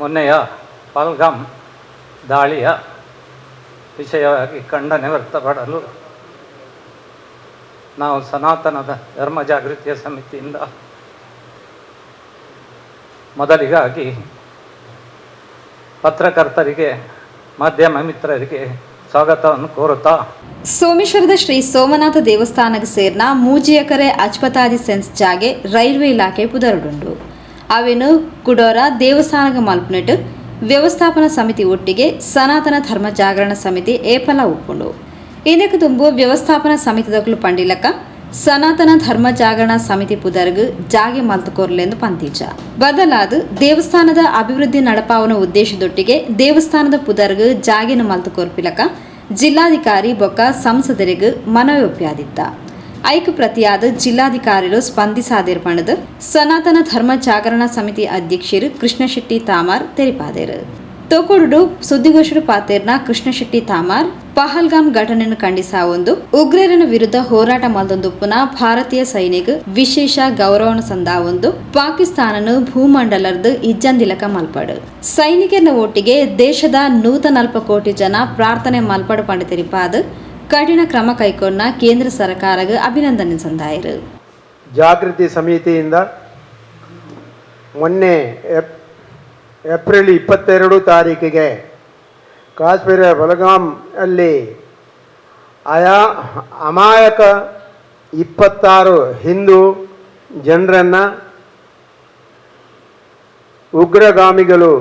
ಮೊನ್ನೆಯ ಪಲ್ಗಾಮ್ ದಾಳಿಯ ವಿಷಯವಾಗಿ ಖಂಡನೆ ವ್ಯಕ್ತಪಡಲು ನಾವು ಸನಾತನದ ಧರ್ಮ ಜಾಗೃತಿಯ ಸಮಿತಿಯಿಂದ ಮೊದಲಿಗಾಗಿ ಪತ್ರಕರ್ತರಿಗೆ, ಮಾಧ್ಯಮ ಮಿತ್ರರಿಗೆ ಸ್ವಾಗತವನ್ನು ಕೋರುತ್ತಾ ಸೋಮೇಶ್ವರದ ಶ್ರೀ ಸೋಮನಾಥ ದೇವಸ್ಥಾನಕ್ಕೆ ಸೇರಿನ ಮೂಜಿ ಎಕರೆ ಅಚ್ಪತಾದಿ ಸೆನ್ಸ್ ಜಾಗೆ ರೈಲ್ವೆ ಇಲಾಖೆ ಪುದರುಡುಂಡು ಅವೇನು ಕುಡೋರ ದೇವಸ್ಥಾನಗ ಮಲ್ಪನೆಟ್ಟು ವ್ಯವಸ್ಥಾಪನಾ ಸಮಿತಿ ಒಟ್ಟಿಗೆ ಸನಾತನ ಧರ್ಮ ಜಾಗರಣ ಸಮಿತಿ ಏಪಲ ಉಪ್ಪುಂಡು ಇದಕ್ಕೆ ತುಂಬು ವ್ಯವಸ್ಥಾಪನಾ ಸಮಿತಿದಕ್ಕಲು ಪಂಡಿಲಕ್ಕ ಸನಾತನ ಧರ್ಮ ಜಾಗರಣ ಸಮಿತಿ ಪುದರ್ಗ್ ಜಾಗೆ ಮಲ್ತುಕೋರ್ಲೆಂದು ಪಂತೀಜ ಬದಲಾದ ದೇವಸ್ಥಾನದ ಅಭಿವೃದ್ಧಿ ನಡಪಾವನ ಉದ್ದೇಶದೊಟ್ಟಿಗೆ ದೇವಸ್ಥಾನದ ಪುದರ್ಗ್ ಜಾಗಿನ ಮಲ್ತುಕೋರ್ಪಿಲಕ ಜಿಲ್ಲಾಧಿಕಾರಿ ಬೊಕ್ಕ ಸಂಸದರಿಗೂ ಮನವಿ ಒಪ್ಪಿಯಾದಿತ್ತ ಐಕ್ ಪ್ರತಿಯಾದ ಜಿಲ್ಲಾಧಿಕಾರಿಗಳು ಸ್ಪಂದಿಸಾದಿರ್ಪಣದ. ಸನಾತನ ಧರ್ಮ ಜಾಗರಣ ಸಮಿತಿ ಅಧ್ಯಕ್ಷರು ಕೃಷ್ಣಶೆಟ್ಟಿ ತಾಮಾರ್ ತೆರಿಪಾದೇರು. ತೋಕೋಡು ಸುದ್ದಿಗೋಷ್ಠಿ ಪಾತೇರ್ನ ಕೃಷ್ಣಶೆಟ್ಟಿ ತಾಮಾರ್, ಪಹಲ್ಗಾಮ್ ಘಟನೆಯನ್ನು ಖಂಡಿಸ ಒಂದು, ಉಗ್ರರನ ವಿರುದ್ಧ ಹೋರಾಟ ಮಲ್ದೊಂದುಪ್ಪುನ ಭಾರತೀಯ ಸೈನಿಕ ವಿಶೇಷ ಗೌರವನ ಸಂದ ಒಂದು ಪಾಕಿಸ್ತಾನನು ಭೂಮಂಡಲದ ಇಜ್ಜಂದಿಲಕ ಮಲ್ಪಡು. ಸೈನಿಕರ ಒಟ್ಟಿಗೆ ದೇಶದ ನೂತ ನಲ್ಪ ಕೋಟಿ ಜನ ಪ್ರಾರ್ಥನೆ ಮಲ್ಪಡ ಪಂಡಿತರಿಪಾದ. ಕಠಿಣ ಕ್ರಮ ಕೈಗೊಂಡ ಕೇಂದ್ರ ಸರ್ಕಾರಕ್ಕೆ ಅಭಿನಂದನೆ ಸಂದಾಯರು. ಜಾಗೃತಿ ಸಮಿತಿಯಿಂದ ಮೊನ್ನೆ ಏಪ್, ಏಪ್ರಿಲ್ ಇಪ್ಪತ್ತೆರಡು ತಾರೀಕಿಗೆ ಕಾಶ್ಮೀರ ಬಲಗಾಮ್ ಅಲ್ಲಿ ಆಯಾ, ಅಮಾಯಕ ಇಪ್ಪತ್ತಾರು ಹಿಂದೂ ಜನರನ್ನು ಉಗ್ರಗಾಮಿಗಳು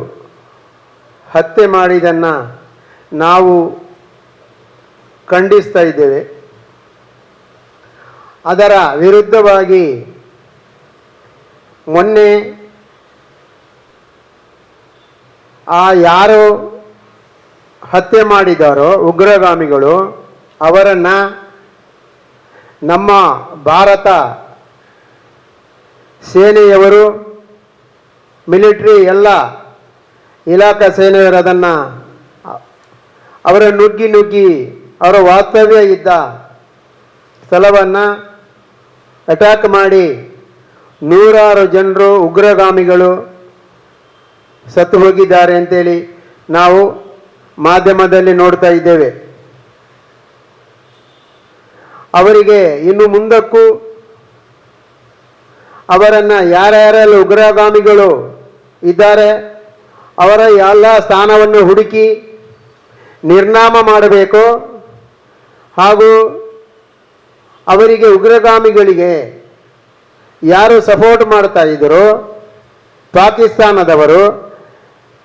ಹತ್ಯೆ ಮಾಡಿದ್ದನ್ನು ನಾವು ಖಂಡಿಸ್ತಾ ಇದ್ದೇವೆ. ಅದರ ವಿರುದ್ಧವಾಗಿ ಮೊನ್ನೆ ಆ ಯಾರು ಹತ್ಯೆ ಮಾಡಿದಾರೋ ಉಗ್ರಗಾಮಿಗಳು ಅವರನ್ನು ನಮ್ಮ ಭಾರತ ಸೇನೆಯವರು, ಮಿಲಿಟ್ರಿ ಎಲ್ಲ ಇಲಾಖಾ ಸೇನೆಯವರು ಅದನ್ನು ಅವರ ನುಗ್ಗಿ ನುಗ್ಗಿ ಅವರ ವಾಸ್ತವ್ಯ ಇದ್ದ ಸ್ಥಳವನ್ನು ಅಟ್ಯಾಕ್ ಮಾಡಿ ನೂರಾರು ಜನರು ಉಗ್ರಗಾಮಿಗಳು ಸತ್ತು ಹೋಗಿದ್ದಾರೆ ಅಂತೇಳಿ ನಾವು ಮಾಧ್ಯಮದಲ್ಲಿ ನೋಡ್ತಾ ಇದ್ದೇವೆ. ಅವರಿಗೆ ಇನ್ನು ಮುಂದಕ್ಕೂ ಅವರನ್ನು ಯಾರ್ಯಾರಲ್ಲಿ ಉಗ್ರಗಾಮಿಗಳು ಇದ್ದಾರೆ, ಅವರ ಎಲ್ಲ ಸ್ಥಾನವನ್ನು ಹುಡುಕಿ ನಿರ್ನಾಮ ಮಾಡಬೇಕು. ಹಾಗೂ ಅವರಿಗೆ ಉಗ್ರಗಾಮಿಗಳಿಗೆ ಯಾರು ಸಪೋರ್ಟ್ ಮಾಡ್ತಾ ಇದ್ದರು ಪಾಕಿಸ್ತಾನದವರು,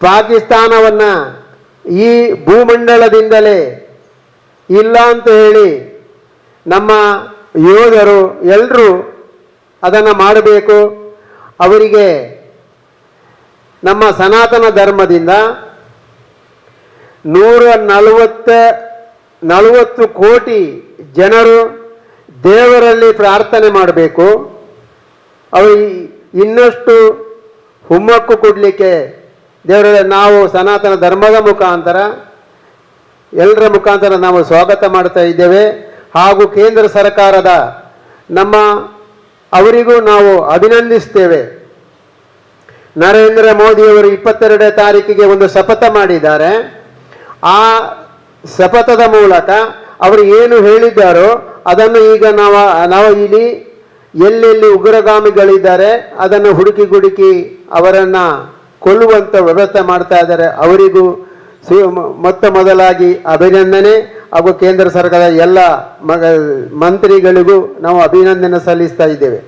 ಪಾಕಿಸ್ತಾನವನ್ನು ಈ ಭೂಮಂಡಲದಿಂದಲೇ ಇಲ್ಲ ಅಂತ ಹೇಳಿ ನಮ್ಮ ಯೋಧರು ಎಲ್ಲರೂ ಅದನ್ನು ಮಾಡಬೇಕು. ಅವರಿಗೆ ನಮ್ಮ ಸನಾತನ ಧರ್ಮದಿಂದ ನೂರ ನಲವತ್ತ ನಲವತ್ತು ಕೋಟಿ ಜನರು ದೇವರಲ್ಲಿ ಪ್ರಾರ್ಥನೆ ಮಾಡಬೇಕು. ಅವರು ಇನ್ನಷ್ಟು ಹುಮ್ಮಕ್ಕು ಕೊಡಲಿಕ್ಕೆ ದೇವರ, ನಾವು ಸನಾತನ ಧರ್ಮದ ಮುಖಾಂತರ, ಎಲ್ಲರ ಮುಖಾಂತರ ನಾವು ಸ್ವಾಗತ ಮಾಡ್ತಾ ಇದ್ದೇವೆ. ಹಾಗೂ ಕೇಂದ್ರ ಸರ್ಕಾರದ ನಮ್ಮ ಅವರಿಗೂ ನಾವು ಅಭಿನಂದಿಸ್ತೇವೆ. ನರೇಂದ್ರ ಮೋದಿಯವರು ಇಪ್ಪತ್ತೆರಡನೇ ತಾರೀಕಿಗೆ ಒಂದು ಶಪಥ ಮಾಡಿದ್ದಾರೆ. ಆ ಶಪಥದ ಮೂಲಕ ಅವರು ಏನು ಹೇಳಿದ್ದಾರೋ ಅದನ್ನು ಈಗ ನಾವು ನಾವು ಇಲ್ಲಿ ಎಲ್ಲೆಲ್ಲಿ ಉಗ್ರಗಾಮಿಗಳಿದ್ದಾರೆ, ಅದನ್ನು ಹುಡುಕಿ ಹುಡುಕಿ ಅವರನ್ನು ಕೊಲ್ಲುವಂಥ ವ್ಯವಸ್ಥೆ ಮಾಡ್ತಾ ಇದ್ದಾರೆ. ಅವರಿಗೂ ಸು, ಮೊತ್ತ ಮೊದಲಾಗಿ ಅಭಿನಂದನೆ ಹಾಗೂ ಕೇಂದ್ರ ಸರ್ಕಾರದ ಎಲ್ಲ ಮಂತ್ರಿಗಳಿಗೂ ನಾವು ಅಭಿನಂದನೆ ಸಲ್ಲಿಸ್ತಾ ಇದ್ದೇವೆ.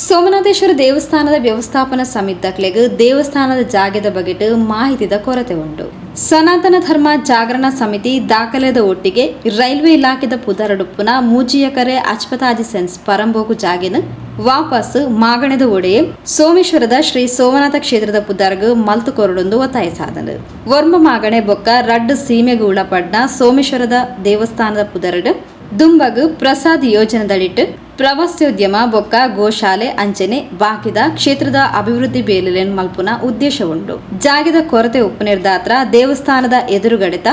ಸೋಮನಾಥೇಶ್ವರ ದೇವಸ್ಥಾನದ ವ್ಯವಸ್ಥಾಪನಾ ಸಮಿತಿಗಳಿಗೆ ದೇವಸ್ಥಾನದ ಜಾಗದ ಬಗೆಟ್ ಮಾಹಿತಿದ ಕೊರತೆ ಉಂಟು. ಸನಾತನ ಧರ್ಮ ಜಾಗರಣ ಸಮಿತಿ ದಾಖಲೆದ ಒಟ್ಟಿಗೆ ರೈಲ್ವೆ ಇಲಾಖೆದ ಪುದರಡುಪ್ಪುನ ಮೂಜಿಯಕರೆ ಅಚ್ಪತಾದಿ ಸೆನ್ಸ್ ಪರಂಬೋಕು ಜಾಗಿನ ವಾಪಸ್ ಮಾಗಣದ ಒಡೆಯ ಸೋಮೇಶ್ವರದ ಶ್ರೀ ಸೋಮನಾಥ ಕ್ಷೇತ್ರದ ಪುದರ್ಗ್ ಮಲ್ತು ಕೊರಡೊಂದು ಒತ್ತಾಯಿಸಾದನು ವರ್ಮ ಮಾಗಣೆ ಬೊಕ್ಕ ರಡ್ ಸೀಮೆಗೆ ಉಳಪಡ್ನ ಸೋಮೇಶ್ವರದ ದೇವಸ್ಥಾನದ ಪುದರಡು ದುಂಬಗ್ ಪ್ರಸಾದ್ ಯೋಜನೆದಡಿಟ್ಟು ಪ್ರವಾಸೋದ್ಯಮ, ಬೊಕ್ಕ, ಗೋಶಾಲೆ, ಅಂಚನೆ, ಬಾಕಿದ ಕ್ಷೇತ್ರದ ಅಭಿವೃದ್ಧಿ ಬೇಲಿಲೆನ್ ಮಲ್ಪುನ ಉದ್ದೇಶ ಉಂಡು ಜಾಗದ ಕೊರತೆ ಉಪನಿರ್ದಾತ್ರ ದೇವಸ್ಥಾನದ ಎದುರುಗಡೆತ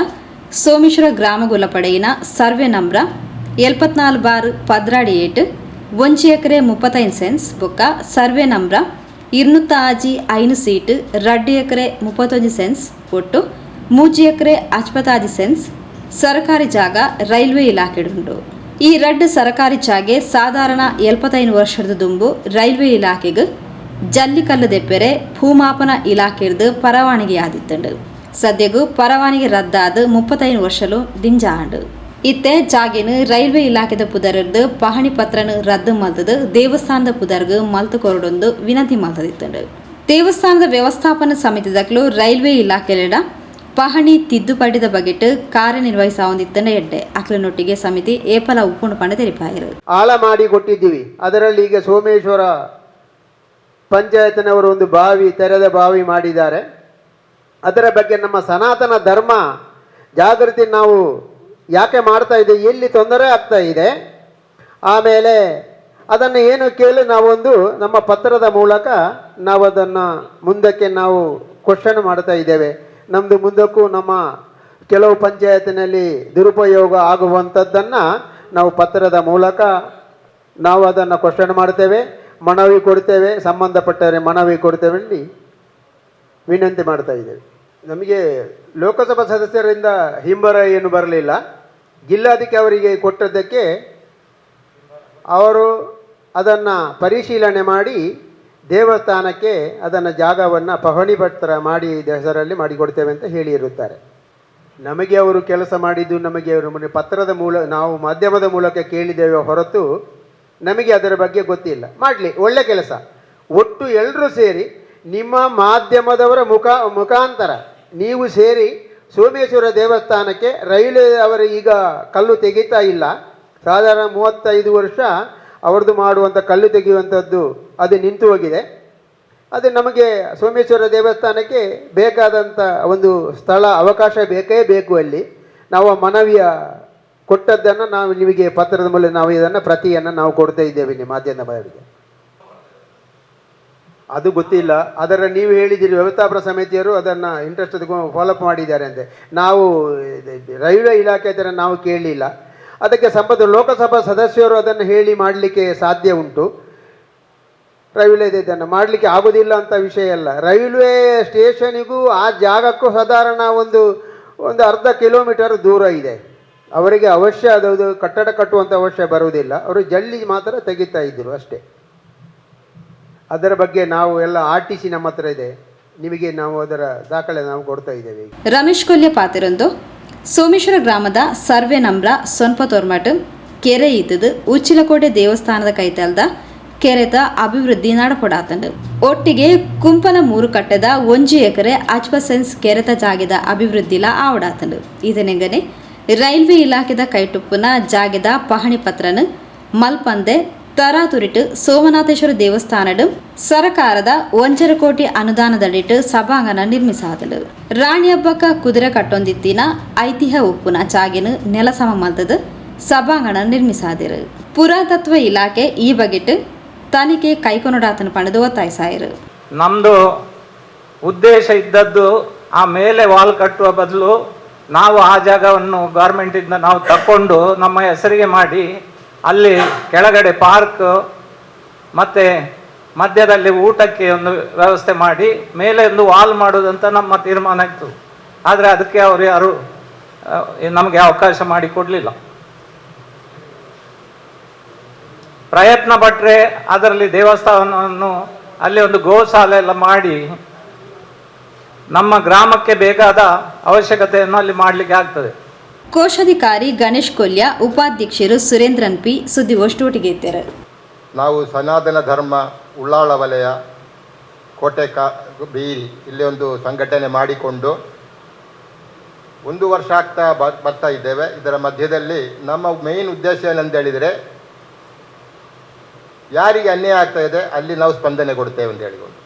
ಸೋಮೇಶ್ವರ ಗ್ರಾಮಗುಲ ಪಡೆಯಿನ ಸರ್ವೆ ನಂಬ್ರ ಎಲ್ಪತ್ನಾಲ್ ಬಾರ್ ಪದ್ರಾಡಿ ಏಟ್ ಒಂಜಿ ಎಕರೆ ಮುಪ್ಪತ್ತೈದು ಸೆನ್ಸ್ ಬೊಕ್ಕ ಸರ್ವೆ ನಂಬ್ರ ಇರ್ನುತ್ತ ಐನು ಸೀಟ್, ರಡ್ಡು ಎಕರೆ ಮುಪ್ಪತ್ತೊಂದು ಸೆನ್ಸ್ ಒಟ್ಟು ಮೂಜಿ ಎಕರೆ ಅಚ್ಪತಾಜಿ ಸೆನ್ಸ್ ಸರ್ಕಾರಿ ಜಾಗ ರೈಲ್ವೆ ಇಲಾಖೆಡುಂಡು ಈ ರಡ್ ಸರಕಾರಿ ಚಾಗೆ ಸಾಧಾರಣ ಎಲ್ಪತ್ತೈದು ವರ್ಷದ ದುಂಬು ರೈಲ್ವೆ ಇಲಾಖೆಗೆ ಜಲ್ಲಿಕಲ್ಲು ದೆಪ್ಪೆರೆ ಭೂಮಾಪನ ಇಲಾಖೆರ್ದು ಪರವಾನಗಿ ಆದಿತ್ತಂಡು ಸದ್ಯಗೂ ಪರವಾನಗಿ ರದ್ದಾದ ಮುಪ್ಪತ್ತೈದು ವರ್ಷಲು ದಿಂಜಾಂಡು. ಇತ್ತೆ ಜಾಗಿನ ರೈಲ್ವೆ ಇಲಾಖೆದ ಪುದರದ್ದು ಪಹಣಿ ಪತ್ರನ ರದ್ದು ಮಲ್ತದ ದೇವಸ್ಥಾನದ ಪುದರ್ಗ ಮಲ್ತು ಕೊರಡೊಂದು ವಿನಂತಿ ಮಲ್ತದಿತ್ತಂಡು. ದೇವಸ್ಥಾನದ ವ್ಯವಸ್ಥಾಪನಾ ಸಮಿತಿದಕ್ಲು ರೈಲ್ವೆ ಇಲಾಖೆಲೆಡ ಪಹಣಿ ತಿದ್ದುಪಡಿದ ಬಗೆಟ್ ಕಾರ್ಯನಿರ್ವಹಿಸಾವಂದಿತ್ತಂಡ ಎಡ್ಡೆ. ಅಕ್ಲನೊಟ್ಟಿಗೆ ಸಮಿತಿ ಏಪಲ ಉಪ್ಪುಂಡು ಪಂಡ ತೆರಿಪಾಯರು. ಆಳ ಮಾಡಿ ಕೊಟ್ಟಿದ್ದೀವಿ. ಅದರಲ್ಲಿ ಈಗ ಸೋಮೇಶ್ವರ ಪಂಚಾಯತ್ನವರು ಒಂದು ಬಾವಿ, ತೆರೆದ ಬಾವಿ ಮಾಡಿದ್ದಾರೆ. ಅದರ ಬಗ್ಗೆ ನಮ್ಮ ಸನಾತನ ಧರ್ಮ ಜಾಗೃತಿ ನಾವು ಯಾಕೆ ಮಾಡ್ತಾ ಇದೆ, ಎಲ್ಲಿ ತೊಂದರೆ ಆಗ್ತಾ ಇದೆ, ಆಮೇಲೆ ಅದನ್ನು ಏನು ಕೇಳಿ ನಾವೊಂದು ನಮ್ಮ ಪತ್ರದ ಮೂಲಕ ನಾವು ಅದನ್ನು ಮುಂದಕ್ಕೆ ನಾವು ಕ್ವಶನ್ ಮಾಡ್ತಾ ಇದ್ದೇವೆ. ನಮ್ಮದು ಮುಂದಕ್ಕೂ ನಮ್ಮ ಕೆಲವು ಪಂಚಾಯತಿನಲ್ಲಿ ದುರುಪಯೋಗ ಆಗುವಂಥದ್ದನ್ನು ನಾವು ಪತ್ರದ ಮೂಲಕ ನಾವು ಅದನ್ನು ಕ್ವಶನ್ ಮಾಡ್ತೇವೆ, ಮನವಿ ಕೊಡ್ತೇವೆ ಸಂಬಂಧಪಟ್ಟರೆ ಮನವಿ ಕೊಡ್ತೇವೆ ಅಲ್ಲಿ ವಿನಂತಿ ಮಾಡ್ತಾ ಇದ್ದೇವೆ. ನಮಗೆ ಲೋಕಸಭಾ ಸದಸ್ಯರಿಂದ ಹಿಂಬರ ಏನು ಬರಲಿಲ್ಲ. ಜಿಲ್ಲಾಧಿಕಾರಿ ಅವರಿಗೆ ಕೊಟ್ಟದ್ದಕ್ಕೆ ಅವರು ಅದನ್ನು ಪರಿಶೀಲನೆ ಮಾಡಿ ದೇವಸ್ಥಾನಕ್ಕೆ ಅದನ್ನು ಜಾಗವನ್ನು ಪಹಣಿ ಪತ್ರ ಮಾಡಿ ಹೆಸರಲ್ಲಿ ಮಾಡಿಕೊಡ್ತೇವೆ ಅಂತ ಹೇಳಿರುತ್ತಾರೆ ನಮಗೆ ಅವರು ಕೆಲಸ ಮಾಡಿದ್ದು, ನಮಗೆ ಅವರು ಮೊನ್ನೆ ಪತ್ರದ ಮೂಲ, ನಾವು ಮಾಧ್ಯಮದ ಮೂಲಕ ಕೇಳಿದ್ದೇವೆ ಹೊರತು ನಮಗೆ ಅದರ ಬಗ್ಗೆ ಗೊತ್ತಿಲ್ಲ. ಮಾಡಲಿ, ಒಳ್ಳೆ ಕೆಲಸ. ಒಟ್ಟು ಎಲ್ಲರೂ ಸೇರಿ ನಿಮ್ಮ ಮಾಧ್ಯಮದವರ ಮುಖ, ಮುಖಾಂತರ ನೀವು ಸೇರಿ ಸೋಮೇಶ್ವರ ದೇವಸ್ಥಾನಕ್ಕೆ ರೈಲ್ವೆ ಅವರು ಈಗ ಕಲ್ಲು ತೆಗೀತಾ ಇಲ್ಲ. ಸಾಧಾರಣ ಮೂವತ್ತೈದು ವರ್ಷ ಅವ್ರದ್ದು ಮಾಡುವಂಥ ಕಲ್ಲು ತೆಗೆಯುವಂಥದ್ದು ಅದು ನಿಂತು ಹೋಗಿದೆ. ಅದು ನಮಗೆ ಸೋಮೇಶ್ವರ ದೇವಸ್ಥಾನಕ್ಕೆ ಬೇಕಾದಂಥ ಒಂದು ಸ್ಥಳ ಅವಕಾಶ ಬೇಕೇ ಬೇಕು ಅಲ್ಲಿ. ನಾವು ಮನವಿಯ ಕೊಟ್ಟದ್ದನ್ನು ನಾವು ನಿಮಗೆ ಪತ್ರದ ಮೂಲಕ ನಾವು ಇದನ್ನು ಪ್ರತಿಯನ್ನು ನಾವು ಕೊಡ್ತಾ ಇದ್ದೇವೆ ನಿಮ್ಮ ಮಾಧ್ಯಮದವರಿಗೆ ಅದು ಗೊತ್ತಿಲ್ಲ. ಅದರ ನೀವು ಹೇಳಿದ್ದೀರಿ ವ್ಯವಸ್ಥಾಪನ ಸಮಿತಿಯವರು ಅದನ್ನು ಇಂಟ್ರೆಸ್ಟ್ ಫಾಲೋಅಪ್ ಮಾಡಿದ್ದಾರೆ ಅಂತೆ ನಾವು ರೈಲ್ವೆ ಇಲಾಖೆ ಹತ್ರ ನಾವು ಕೇಳಲಿಲ್ಲ. ಅದಕ್ಕೆ ಸಂಬಂಧ ಲೋಕಸಭಾ ಸದಸ್ಯರು ಅದನ್ನು ಹೇಳಿ ಮಾಡಲಿಕ್ಕೆ ಸಾಧ್ಯ ಉಂಟು. ರೈಲ್ವೆ ಇದನ್ನು ಮಾಡಲಿಕ್ಕೆ ಆಗೋದಿಲ್ಲ ಅಂತ ವಿಷಯ ಅಲ್ಲ. ರೈಲ್ವೆ ಸ್ಟೇಷನಿಗೂ ಆ ಜಾಗಕ್ಕೂ ಸಾಧಾರಣ ಒಂದು ಒಂದು ಅರ್ಧ ಕಿಲೋಮೀಟರ್ ದೂರ ಇದೆ. ಅವರಿಗೆ ಅವಶ್ಯ ಅದು ಕಟ್ಟಡ ಕಟ್ಟುವಂಥ ಅವಶ್ಯ ಬರುವುದಿಲ್ಲ. ಅವರು ಜಲ್ಲಿ ಮಾತ್ರ ತೆಗಿತಾ ಇದ್ದರು ಅಷ್ಟೇ. ಅದರ ಬಗ್ಗೆ ನಾವು ಎಲ್ಲ ಆರ್ ಟಿ ಸಿ ನಮ್ಮ ಹತ್ರ ಇದೆ. ನಿಮಗೆ ನಾವು ಅದರ ದಾಖಲೆ ನಾವು ಕೊಡ್ತಾ ಇದ್ದೇವೆ. ರಮೇಶ್ ಕೊಲ್ಯ ಪಾತಿರೊಂದು ಸೋಮೇಶ್ವರ ಗ್ರಾಮದ ಸರ್ವೆ ನಂಬ್ರ ಸೊನ್ಪ ತೊರ್ಮಟ್, ಕೆರೆ ಇದ್ದದು ಉಚ್ಚಿಲಕೋಟೆ ದೇವಸ್ಥಾನದ ಕೈತಲ್ದ, ಕೆರೆತ ಅಭಿವೃದ್ಧಿ ನಡಪಡಾತಂಡು. ಒಟ್ಟಿಗೆ ಕುಂಪನ ಮೂರು ಕಟ್ಟದ ಒಂಜಿ ಎಕರೆ ಅಜ್ಪಸೆನ್ಸ್ ಕೆರೆತ ಜಾಗದ ಅಭಿವೃದ್ಧಿಲ ಆವಡಾತಂಡು. ಇದನೆಂಗನೆ ರೈಲ್ವೆ ಇಲಾಖೆದ ಕೈಟುಪ್ಪುನ ಜಾಗದ ಪಹಣಿ ಪತ್ರನ ಮಲ್ಪಂದೆ ತರಾತುರಿಟ್ಟು ಸೋಮನಾಥೇಶ್ವರ ದೇವಸ್ಥಾನಡು ಸರಕಾರದ ಒಂಚರ ಕೋಟಿ ಅನುದಾನದಲ್ಲಿಟ್ಟು ಸಭಾಂಗಣ ರಾಣಿ ಹಬ್ಬಕ್ಕ ಕುದುರೆ ಕಟ್ಟೊಂದಿತ್ತಿನ ಐತಿಹ್ಯ ಉಪ್ಪುನ ಚಾಗಿನ ನೆಲಸಮ ಮಲ್ತದ ಸಭಾಂಗಣ ನಿರ್ಮಿಸಾದಿರು. ಪುರಾತತ್ವ ಇಲಾಖೆ ಈ ಬಗೆಟ್ ತನಿಖೆ ಕೈಕೊನಡಾತನ ಪಣದು ಒತ್ತಾಯಿಸಾಯಿರು. ನಮ್ಮದು ಉದ್ದೇಶ ಇದ್ದದ್ದು ಆ ಮೇಲೆ ವಾಲ್ ಕಟ್ಟುವ ಬದಲು ನಾವು ಆ ಜಾಗವನ್ನು ಗೌರ್ಮೆಂಟಿಂದ ನಾವು ತಕ್ಕೊಂಡು ನಮ್ಮ ಹೆಸರಿಗೆ ಮಾಡಿ ಅಲ್ಲಿ ಕೆಳಗಡೆ ಪಾರ್ಕ್ ಮತ್ತು ಮಧ್ಯದಲ್ಲಿ ಊಟಕ್ಕೆ ಒಂದು ವ್ಯವಸ್ಥೆ ಮಾಡಿ ಮೇಲೆ ಒಂದು ವಾಲ್ ಮಾಡೋದಂತ ನಮ್ಮ ತೀರ್ಮಾನ ಇತ್ತು. ಆದರೆ ಅದಕ್ಕೆ ಅವರು ಯಾರು ನಮಗೆ ಅವಕಾಶ ಮಾಡಿ ಕೊಡಲಿಲ್ಲ. ಪ್ರಯತ್ನ ಪಟ್ಟರೆ ಅದರಲ್ಲಿ ದೇವಸ್ಥಾನವನ್ನು ಅಲ್ಲಿ ಒಂದು ಗೋಶಾಲೆ ಎಲ್ಲ ಮಾಡಿ ನಮ್ಮ ಗ್ರಾಮಕ್ಕೆ ಬೇಕಾದ ಅವಶ್ಯಕತೆಯನ್ನು ಅಲ್ಲಿ ಮಾಡಲಿಕ್ಕೆ ಆಗ್ತದೆ. ಕೋಶಾಧಿಕಾರಿ ಗಣೇಶ್ ಕೊಲ್ಯ, ಉಪಾಧ್ಯಕ್ಷರು ಸುರೇಂದ್ರನ್ ಪಿ ಸುದ್ದಿಗೋಷ್ಠಿಗೆ ಇದ್ದಾರೆ. ನಾವು ಸನಾತನ ಧರ್ಮ, ಉಳ್ಳಾಳ ವಲಯ, ಕೋಟೆ ಕಾ, ಬೀರಿ ಇಲ್ಲಿ ಒಂದು ಸಂಘಟನೆ ಮಾಡಿಕೊಂಡು ಒಂದು ವರ್ಷ ಆಗ್ತಾ ಬರ್ತಾ ಇದ್ದೇವೆ. ಇದರ ಮಧ್ಯದಲ್ಲಿ ನಮ್ಮ ಮೇನ್ ಉದ್ದೇಶ ಏನಂತ ಹೇಳಿದರೆ ಯಾರಿಗೆ ಅನ್ಯಾಯ ಆಗ್ತಾ ಇದೆ ಅಲ್ಲಿ ನಾವು ಸ್ಪಂದನೆ ಕೊಡ್ತೇವೆ ಅಂತ ಹೇಳಿಕೊಂಡು.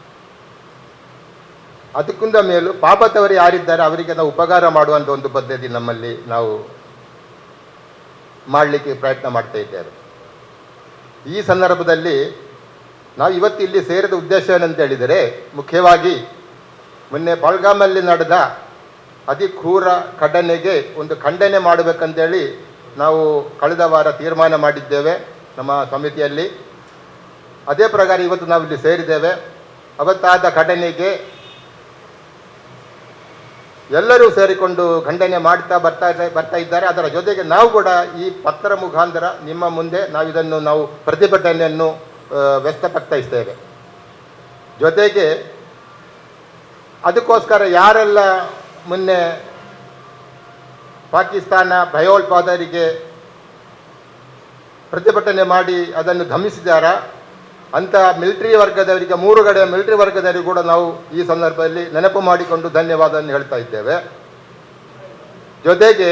ಅದಕ್ಕಿಂತ ಮೇಲೂ ಪಾಪದವರು ಯಾರಿದ್ದಾರೆ ಅವರಿಗೆ ನಾವು ಉಪಕಾರ ಮಾಡುವಂಥ ಒಂದು ಪದ್ಧತಿ ನಮ್ಮಲ್ಲಿ ನಾವು ಮಾಡಲಿಕ್ಕೆ ಪ್ರಯತ್ನ ಮಾಡ್ತಾ ಇದ್ದೇವೆ. ಈ ಸಂದರ್ಭದಲ್ಲಿ ನಾವು ಇವತ್ತು ಇಲ್ಲಿ ಸೇರಿದ ಉದ್ದೇಶ ಏನಂತ ಹೇಳಿದರೆ, ಮುಖ್ಯವಾಗಿ ಮೊನ್ನೆ ಪಾಲ್ಗಾಮಲ್ಲಿ ನಡೆದ ಅತಿ ಕ್ರೂರ ಘಟನೆಗೆ ಒಂದು ಖಂಡನೆ ಮಾಡಬೇಕಂತೇಳಿ ನಾವು ಕಳೆದ ವಾರ ತೀರ್ಮಾನ ಮಾಡಿದ್ದೇವೆ ನಮ್ಮ ಸಮಿತಿಯಲ್ಲಿ. ಅದೇ ಪ್ರಕಾರ ಇವತ್ತು ನಾವು ಇಲ್ಲಿ ಸೇರಿದ್ದೇವೆ. ಅವತ್ತಾದ ಘಟನೆಗೆ ಎಲ್ಲರೂ ಸೇರಿಕೊಂಡು ಖಂಡನೆ ಮಾಡ್ತಾ ಬರ್ತಾ ಬರ್ತಾ ಇದ್ದಾರೆ. ಅದರ ಜೊತೆಗೆ ನಾವು ಕೂಡ ಈ ಪತ್ರ ಮುಖಾಂತರ ನಿಮ್ಮ ಮುಂದೆ ನಾವು ಇದನ್ನು ನಾವು ಪ್ರತಿಭಟನೆಯನ್ನು ವ್ಯಕ್ತಪಡ್ತಾಯಿಸ್ತೇವೆ ಜೊತೆಗೆ ಅದಕ್ಕೋಸ್ಕರ ಯಾರೆಲ್ಲ ಮೊನ್ನೆ ಪಾಕಿಸ್ತಾನ ಭಯೋತ್ಪಾದರಿಗೆ ಪ್ರತಿಭಟನೆ ಮಾಡಿ ಅದನ್ನು ಧಮಿಸಿದಾರ ಅಂತ ಮಿಲಿಟರಿ ವರ್ಗದವರಿಗೆ, ಮೂರು ಕಡೆ ಮಿಲಿಟರಿ ವರ್ಗದವರಿಗೆ ಕೂಡ ನಾವು ಈ ಸಂದರ್ಭದಲ್ಲಿ ನೆನಪು ಮಾಡಿಕೊಂಡು ಧನ್ಯವಾದವನ್ನು ಹೇಳ್ತಾ ಇದ್ದೇವೆ. ಜೊತೆಗೆ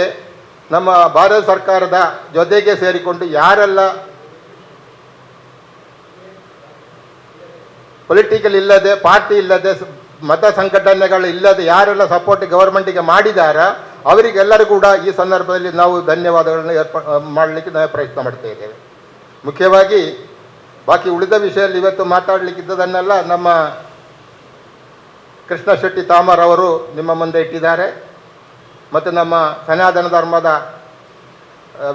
ನಮ್ಮ ಭಾರತ ಸರ್ಕಾರದ ಜೊತೆಗೆ ಸೇರಿಕೊಂಡು ಯಾರೆಲ್ಲ ಪೊಲಿಟಿಕಲ್ ಇಲ್ಲದೆ ಪಾರ್ಟಿ ಇಲ್ಲದೆ, ಮತ ಸಂಘಟನೆಗಳು ಇಲ್ಲದೆ ಯಾರೆಲ್ಲ ಸಪೋರ್ಟ್ ಗವರ್ಮೆಂಟಿಗೆ ಮಾಡಿದಾರ, ಅವರಿಗೆಲ್ಲರೂ ಕೂಡ ಈ ಸಂದರ್ಭದಲ್ಲಿ ನಾವು ಧನ್ಯವಾದಗಳನ್ನು ಏರ್ಪ, ಮಾಡಲಿಕ್ಕೆ ನಾವು ಪ್ರಯತ್ನ ಮಾಡ್ತಾ ಇದ್ದೇವೆ. ಮುಖ್ಯವಾಗಿ ಬಾಕಿ ಉಳಿದ ವಿಷಯದಲ್ಲಿ ಇವತ್ತು ಮಾತಾಡಲಿಕ್ಕಿದ್ದದನ್ನೆಲ್ಲ ನಮ್ಮ ಕೃಷ್ಣ ಶೆಟ್ಟಿ ತಾಮರ್ ಅವರು ನಿಮ್ಮ ಮುಂದೆ ಇಟ್ಟಿದ್ದಾರೆ. ಮತ್ತು ನಮ್ಮ ಸನಾತನ ಧರ್ಮದ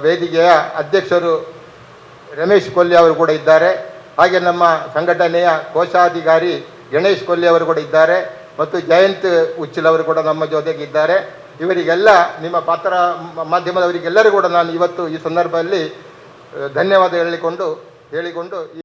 ವೇದಿಕೆಯ ಅಧ್ಯಕ್ಷರು ರಮೇಶ್ ಕೊಲ್ಲಿ ಅವರು ಕೂಡ ಇದ್ದಾರೆ. ಹಾಗೆ ನಮ್ಮ ಸಂಘಟನೆಯ ಕೋಶಾಧಿಕಾರಿ ಗಣೇಶ್ ಕೊಲ್ಲಿ ಅವರು ಕೂಡ ಇದ್ದಾರೆ. ಮತ್ತು ಜಯಂತ್ ಉಚ್ಚಿಲ್ ಅವರು ಕೂಡ ನಮ್ಮ ಜೊತೆಗೆ ಇದ್ದಾರೆ. ಇವರಿಗೆಲ್ಲ ನಿಮ್ಮ ಪಾತ್ರ ಮಾಧ್ಯಮದವರಿಗೆಲ್ಲರೂ ಕೂಡ ನಾನು ಇವತ್ತು ಈ ಸಂದರ್ಭದಲ್ಲಿ ಧನ್ಯವಾದ ಹೇಳಿಕೊಂಡು ಹೇಳಿಕೊಂಡು